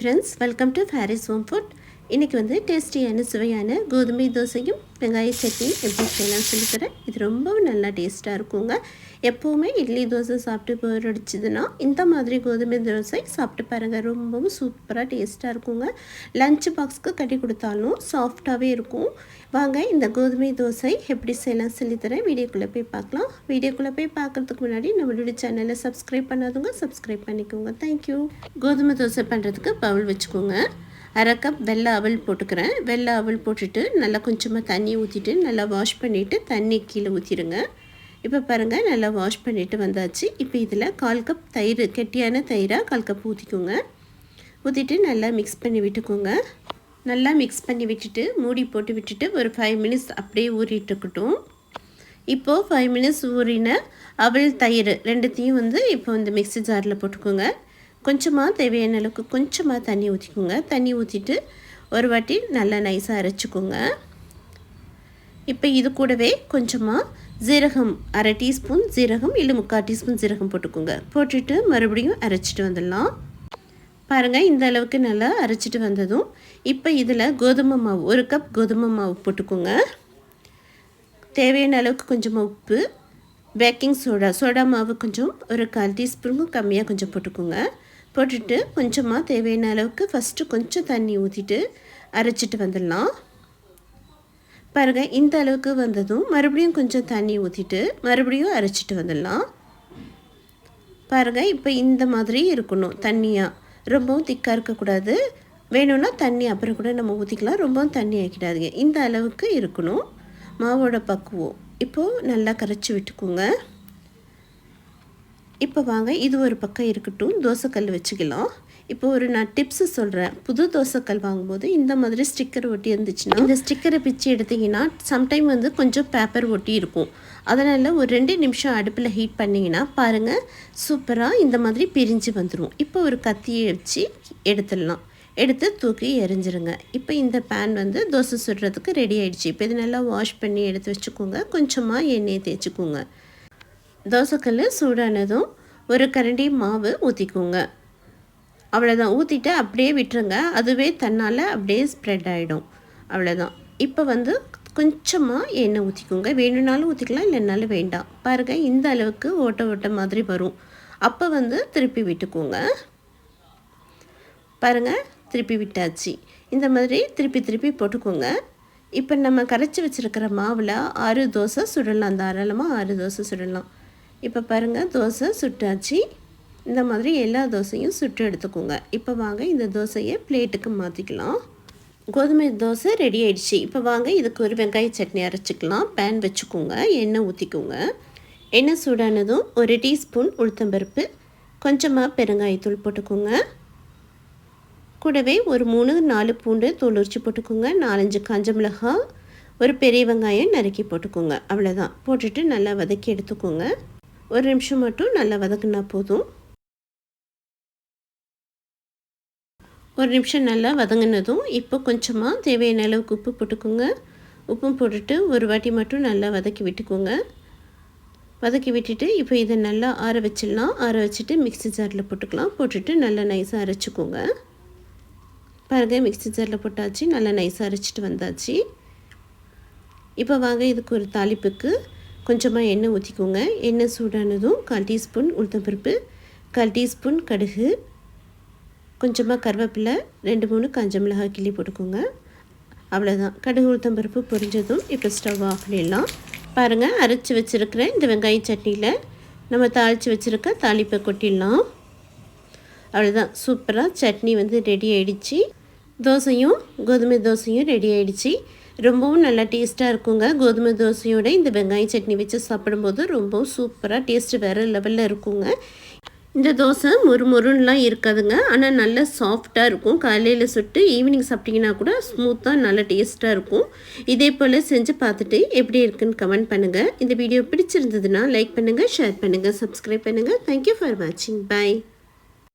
Friends, welcome to Fairy's Home Food. இன்றைக்கி வந்து டேஸ்டியான சுவையான கோதுமை தோசையும் வெங்காய சட்னி எப்படி செய்யலாம்னு சொல்லித்தரேன் இது ரொம்பவும் நல்லா டேஸ்ட்டாக இருக்குங்க. எப்போவுமே இட்லி தோசை சாப்பிட்டு போர் அடிச்சதுன்னா இந்த மாதிரி கோதுமை தோசை சாப்பிட்டு பாருங்கள் ரொம்பவும் சூப்பராக டேஸ்ட்டாக இருக்குங்க. லஞ்ச் பாக்ஸ்க்கு கட்டி கொடுத்தாலும் சாஃப்டாகவே இருக்கும். வாங்க இந்த கோதுமை தோசை எப்படி செய்யலாம் சொல்லித்தரேன் வீடியோக்குள்ளே போய் பார்க்கலாம். வீடியோக்குள்ளே போய் பார்க்குறதுக்கு முன்னாடி நம்மளுடைய சேனலை சப்ஸ்கிரைப் பண்ணாதவங்க சப்ஸ்கிரைப் பண்ணிக்கோங்க. தேங்க்யூ கோதுமை தோசை பண்ணுறதுக்கு பவுல் வச்சுக்கோங்க. அரை கப் வெள்ளை அவல் போட்டுக்கிறேன். வெள்ளை அவல் போட்டுட்டு நல்லா கொஞ்சமாக தண்ணி ஊற்றிட்டு நல்லா வாஷ் பண்ணிவிட்டு தண்ணி கீழே ஊற்றிடுங்க இப்போ பாருங்கள் நல்லா வாஷ் பண்ணிவிட்டு வந்தாச்சு. இப்போ இதில் கால் கப் தயிர் கெட்டியான தயிராக கால் கப் ஊற்றிக்கோங்க ஊற்றிட்டு நல்லா மிக்ஸ் பண்ணி விட்டுக்கோங்க. நல்லா மிக்ஸ் பண்ணி விட்டுட்டு மூடி போட்டு விட்டுட்டு ஒரு ஃபைவ் மினிட்ஸ் அப்படியே ஊறிட்டு இருக்கட்டும். இப்போது ஃபைவ் மினிட்ஸ் ஊறின அவல் தயிர் ரெண்டுத்தையும் வந்து இப்போ வந்து மிக்ஸி ஜாரில் போட்டுக்கோங்க. கொஞ்சமாக தேவையான அளவுக்கு கொஞ்சமாக தண்ணி ஊற்றிக்கோங்க. தண்ணி ஊற்றிட்டு ஒரு வாட்டி நல்லா நைஸாக அரைச்சிக்கோங்க. இப்போ இது கூடவே கொஞ்சமாக ஜீரகம் அரை டீஸ்பூன் ஜீரகம் இல்லை முக்கால் டீஸ்பூன் ஜீரகம் போட்டுக்கோங்க. போட்டுட்டு மறுபடியும் அரைச்சிட்டு வந்துடலாம். பாருங்கள் இந்த அளவுக்கு நல்லா அரைச்சிட்டு வந்ததும் இப்போ இதில் கோதுமை மாவு ஒரு கப் கோதுமை மாவு போட்டுக்கோங்க. தேவையான அளவுக்கு கொஞ்சமாக உப்பு பேக்கிங் சோடா சோடா மாவு கொஞ்சம் ஒரு கால் டீஸ்பூனுக்கும் கம்மியாக கொஞ்சம் போட்டுக்கோங்க. போட்டுட்டு கொஞ்சமாக தேவையான அளவுக்கு ஃபஸ்ட்டு கொஞ்சம் தண்ணி ஊற்றிட்டு அரைச்சிட்டு வந்துடலாம். பாருங்கள் இந்த அளவுக்கு வந்ததும் மறுபடியும் கொஞ்சம் தண்ணி ஊற்றிட்டு மறுபடியும் அரைச்சிட்டு வந்துடலாம். பாருங்கள் இப்போ இந்த மாதிரி இருக்கணும் தண்ணியாக ரொம்பவும் திக்காக இருக்கக்கூடாது. வேணும்னா தண்ணி அப்புறம் கூட நம்ம ஊற்றிக்கலாம் ரொம்பவும் தண்ணி ஆக்கிடாதீங்க. இந்த அளவுக்கு இருக்கணும். மாவோட பக்குவம். இப்போது நல்லா கரைச்சி விட்டுக்கோங்க. இப்போ வாங்க இது ஒரு பக்கம் இருக்கட்டும் தோசைக்கல் வச்சுக்கலாம். இப்போ ஒரு நான் டிப்ஸு சொல்கிறேன் புது தோசைக்கல் வாங்கும்போது இந்த மாதிரி ஸ்டிக்கர் ஒட்டி இருந்துச்சுன்னா இந்த ஸ்டிக்கரை பிச்சு எடுத்திங்கன்னா சம்டைம் வந்து கொஞ்சம் பேப்பர் ஒட்டி இருக்கும். அதனால் ஒரு ரெண்டு நிமிஷம் அடுப்பில் ஹீட் பண்ணிங்கன்னா பாருங்கள் சூப்பராக இந்த மாதிரி பிரிஞ்சு வந்துடும் இப்போ ஒரு கத்தியை வச்சு எடுத்துடலாம். எடுத்து தூக்கி எரிஞ்சிருங்க இப்போ இந்த பேன் வந்து தோசை சுடுறதுக்கு ரெடி ஆகிடுச்சு இப்போ இது நல்லா வாஷ் பண்ணி எடுத்து வச்சுக்கோங்க. கொஞ்சமாக எண்ணெயை தேய்ச்சிக்கோங்க. தோசைக்கல் சூடானதும் ஒரு கரண்டி மாவு ஊற்றிக்கோங்க அவ்வளோதான் ஊற்றிட்டு அப்படியே விட்டுருங்க. அதுவே தன்னால் அப்படியே ஸ்ப்ரெட் ஆகிடும் அவ்வளோதான் இப்போ வந்து கொஞ்சமாக எண்ணெய் ஊற்றிக்கோங்க வேணும்னாலும் ஊற்றிக்கலாம் இல்லைனாலும் வேண்டாம். பாருங்கள் இந்த அளவுக்கு ஓட்ட ஓட்ட மாதிரி வரும். அப்போ வந்து திருப்பி விட்டுக்கோங்க. பாருங்கள் திருப்பி விட்டாச்சு. இந்த மாதிரி திருப்பி திருப்பி போட்டுக்கோங்க. இப்போ நம்ம கரைச்சி வச்சுருக்கிற மாவில் ஆறு தோசை சுடலாம். தாராளமாக ஆறு தோசை சுடலாம். இப்போ பாருங்கள் தோசை சுட்டாச்சு. இந்த மாதிரி எல்லா தோசையும் சுட்டு எடுத்துக்கோங்க. இப்போ வாங்க இந்த தோசையை பிளேட்டுக்கு மாற்றிக்கலாம் கோதுமை தோசை ரெடி ஆயிடுச்சு. இப்போ வாங்க இதுக்கு ஒரு வெங்காய சட்னி அரைச்சிக்கலாம். பேன் வச்சுக்கோங்க எண்ணெய் ஊற்றிக்கோங்க எண்ணெய் சூடானதும் ஒரு டீஸ்பூன் உளுத்தம்பருப்பு. கொஞ்சமாக பெருங்காயத்தூள் போட்டுக்கோங்க. கூடவே ஒரு மூணு நாலு பூண்டு தூள் உரிச்சு போட்டுக்கோங்க. நாலஞ்சு காஞ்ச மிளகாய் ஒரு பெரிய வெங்காயம் நறுக்கி போட்டுக்கோங்க. அவ்வளோதான் போட்டுட்டு நல்லா வதக்கி எடுத்துக்கோங்க. ஒரு நிமிஷம் மட்டும் நல்லா வதக்குனா போதும். ஒரு நிமிஷம் நல்லா வதங்கினதும் இப்போ கொஞ்சமாக தேவையான அளவுக்கு உப்பு போட்டுக்கோங்க. உப்பும் போட்டுட்டு ஒரு வாட்டி மட்டும் நல்லா வதக்கி விட்டுக்கோங்க. வதக்கி விட்டுட்டு இப்போ இதை நல்லா ஆற வச்சிடலாம். ஆற வச்சுட்டு மிக்ஸி ஜாரில் போட்டுக்கலாம். போட்டுட்டு நல்லா நைஸாக அரைச்சிக்கோங்க. பாருங்கள் மிக்ஸி ஜாரில் போட்டாச்சு. நல்லா நைஸாக அரைச்சிட்டு வந்தாச்சு. இப்போ வாங்க இதுக்கு ஒரு தாளிப்புக்கு கொஞ்சமாக எண்ணெய் ஊற்றிக்கோங்க எண்ணெய் சூடானதும் கால் டீஸ்பூன் உளுத்தம்பருப்பு கால் டீஸ்பூன் கடுகு கொஞ்சமாக கருவேப்பிலை ரெண்டு மூணு காஞ்ச மிளகாய் கிள்ளி போட்டுக்கோங்க. அவ்வளோதான் கடுகு உளுத்தம்பருப்பு பொரிஞ்சதும் இப்போ ஸ்டவ் ஆஃப் பண்ணிடலாம். பாருங்கள் அரைச்சி வச்சுருக்கிற இந்த வெங்காய சட்னியில் நம்ம தாளித்து வச்சுருக்க தாளிப்பை கொட்டிடலாம். அவ்வளோதான் சூப்பராக சட்னி வந்து ரெடி ஆகிடுச்சு தோசையும் கோதுமை தோசையும் ரெடி ஆகிடுச்சு ரொம்பவும் நல்லா டேஸ்ட்டாக இருக்குங்க. கோதுமை தோசையோட இந்த வெங்காய சட்னி வச்சு சாப்பிடும்போது ரொம்பவும் சூப்பராக டேஸ்ட்டு வேறு லெவலில் இருக்குங்க. இந்த தோசை மொறு மொறுன்னெலாம் இருக்காதுங்க. ஆனால் நல்லா சாஃப்டாக இருக்கும். காலையில் சுட்டு ஈவினிங் சாப்பிட்டிங்கன்னா கூட ஸ்மூத்தாக நல்லா டேஸ்ட்டாக இருக்கும். இதே போல் செஞ்சு பார்த்துட்டு எப்படி இருக்குன்னு கமெண்ட் பண்ணுங்கள் இந்த வீடியோ பிடிச்சிருந்ததுன்னா லைக் பண்ணுங்கள் ஷேர் பண்ணுங்கள் சப்ஸ்கிரைப் பண்ணுங்கள் தேங்க்யூ ஃபார் வாட்சிங் பாய்